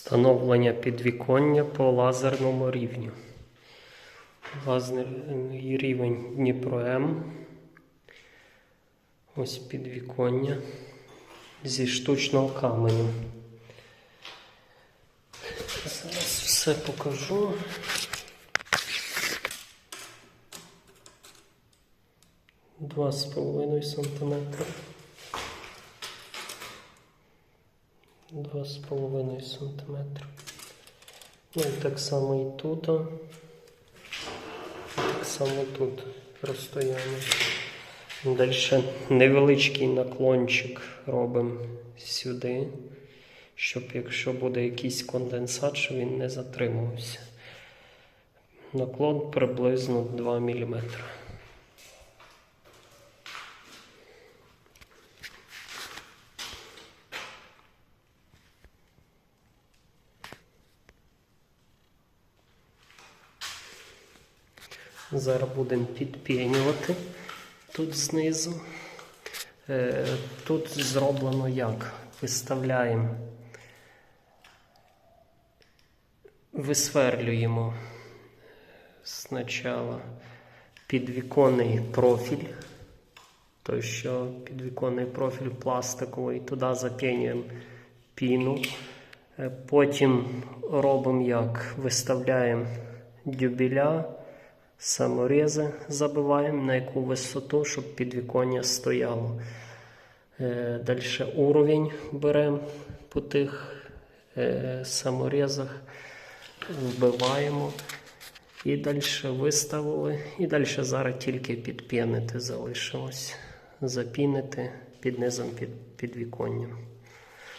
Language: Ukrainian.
Встановлення підвіконня по лазерному рівню. Лазерний рівень Дніпро М. Ось підвіконня зі штучного каменю. Зараз все покажу. Два з половиною сантиметра. Два з половиною. Ну і так само і тут. Так само тут розстояння. Далі невеличкий наклончик робимо сюди, щоб якщо буде якийсь конденсат, щоб він не затримувався. Наклон приблизно 2 мм. Зараз будемо підпінювати тут знизу. Е, Тут зроблено як? Виставляємо, висверлюємо спочатку підвіконний профіль, той, що підвіконний профіль пластиковий, туди запінюємо піну. Е, Потім робимо як? Виставляємо дюбеля, саморези забиваємо на яку висоту, щоб підвіконня стояло. Далі уровень беремо по тих е, саморезах, вбиваємо і далі виставили. І далі зараз тільки підпінити залишилось. Запінити під низом під підвіконням.